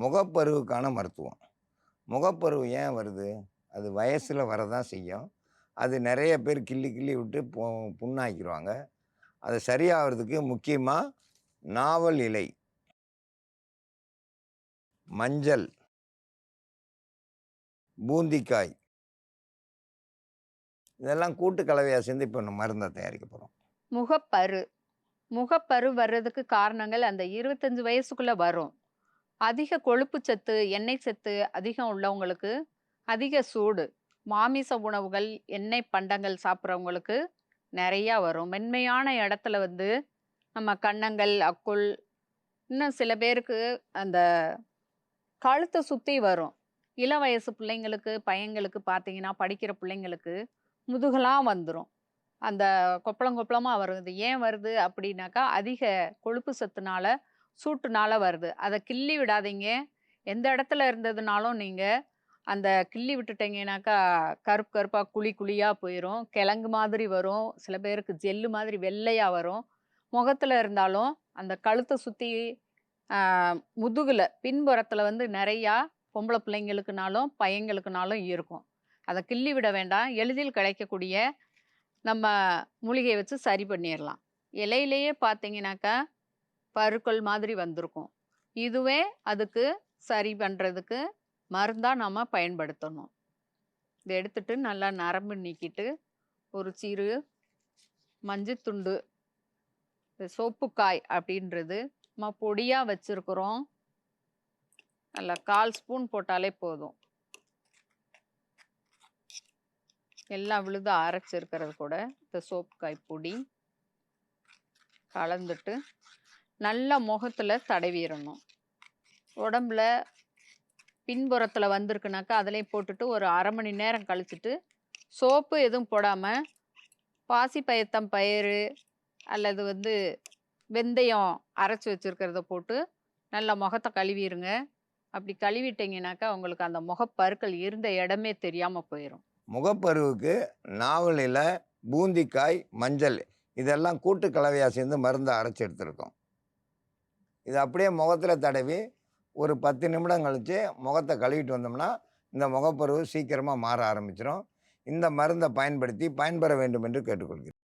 முகப்பருவுக்கான மருத்துவம். முகப்பருவு ஏன் வருது? அது வயசில் வரதான் செய்யும். அது நிறைய பேர் கிள்ளி கிள்ளி விட்டு பு புண்ணாக்கிடுவாங்க அது சரியாகிறதுக்கு முக்கியமாக நாவல் இலை. மஞ்சள். பூந்திக்காய். இதெல்லாம் கூட்டு கலவையாக சேர்ந்து இப்போ நம்ம மருந்தை தயாரிக்க போகிறோம் முகப்பரு. முகப்பரு வர்றதுக்கு காரணங்கள் அந்த இருபத்தஞ்சு வயசுக்குள்ளே வரும். அதிக கொழுப்பு சத்து எண்ணெய் சத்து அதிகம் உள்ளவங்களுக்கு அதிக சூடு மாமிச உணவுகள் எண்ணெய் பண்டங்கள் சாப்பிட்றவங்களுக்கு நிறையா வரும். மென்மையான இடத்துல வந்து நம்ம கன்னங்கள் அக்குள் இன்னும் சில பேருக்கு அந்த கழுத்தை சுற்றி வரும். இள வயசு பிள்ளைங்களுக்கு பையங்களுக்கு பார்த்தீங்கன்னா படிக்கிற பிள்ளைங்களுக்கு முதுகலாம் வந்துடும் அந்த கொப்பளம் கொப்பளமாக வருது. ஏன் வருது அப்படின்னாக்கா அதிக கொழுப்பு சத்துனால சூட்டுனால வருது. அதை கிள்ளி விடாதீங்க. எந்த இடத்துல இருந்ததுனாலும் நீங்கள் அந்த கிள்ளி விட்டுட்டீங்கன்னாக்கா கருப்பு கருப்பாக குழி குழியாக போயிடும் கிழங்கு மாதிரி வரும். சில பேருக்கு ஜெல்லு மாதிரி வெள்ளையாக வரும். முகத்தில் இருந்தாலும் அந்த கழுத்தை சுற்றி முதுகில் பின்புறத்தில் வந்து நிறையா பொம்பளை பிள்ளைங்களுக்குனாலும் பையங்களுக்குனாலும் இருக்கும். அதை கிள்ளி விட வேண்டாம். எளிதில் கிடைக்கக்கூடிய நம்ம மூலிகையை வச்சு சரி பண்ணிடலாம் இலையிலேயே பார்த்தீங்கன்னாக்கா பருக்கள் மாதிரி வந்திருக்கும். இதுவே அதுக்கு சரி பண்ணுறதுக்கு மருந்தாக நம்ம பயன்படுத்தணும். இதை எடுத்துட்டு நல்லா நரம்பு நீக்கிட்டு ஒரு சிறு மஞ்சத்துண்டு இந்த சோப்புக்காய் அப்படின்றது நம்ம பொடியாக வச்சுருக்குறோம். நல்லா கால் ஸ்பூன் போட்டாலே போதும். எல்லாம் விழுது அரைச்சிருக்கிறது கூட இந்த சோப்புக்காய் பொடி. கலந்துட்டு நல்லா முகத்தில் தடவிடணும் உடம்புல பின்புறத்தில் வந்திருக்குனாக்கா அதிலையும் போட்டுட்டு ஒரு அரை மணி நேரம் கழிச்சிட்டு சோப்பு எதுவும் போடாமல் பாசி பயத்தம் பயிறு அல்லது வந்து வெந்தயம் அரைச்சி வச்சுருக்கிறத போட்டு நல்லா முகத்தை கழுவிடுங்க அப்படி கழுவிட்டீங்கனாக்கா உங்களுக்கு அந்த முகப்பருக்கள் இருந்த இடமே தெரியாமல் போயிடும் முகப்பருவுக்கு நாவலில் பூந்திக்காய் மஞ்சள் இதெல்லாம் கூட்டு கலவையாக சேர்ந்து மருந்தை அரைச்சி எடுத்திருக்கோம். இதை அப்படியே முகத்தில் தடவி ஒரு பத்து நிமிடம் கழித்து முகத்தை கழுவிட்டு வந்தோம்னா இந்த முகப்பருவு சீக்கிரமாக மாற ஆரம்பிச்சிடும் இந்த மருந்தை பயன்படுத்தி பயன்பெற வேண்டும் என்று கேட்டுக்கொள்கிறேன்.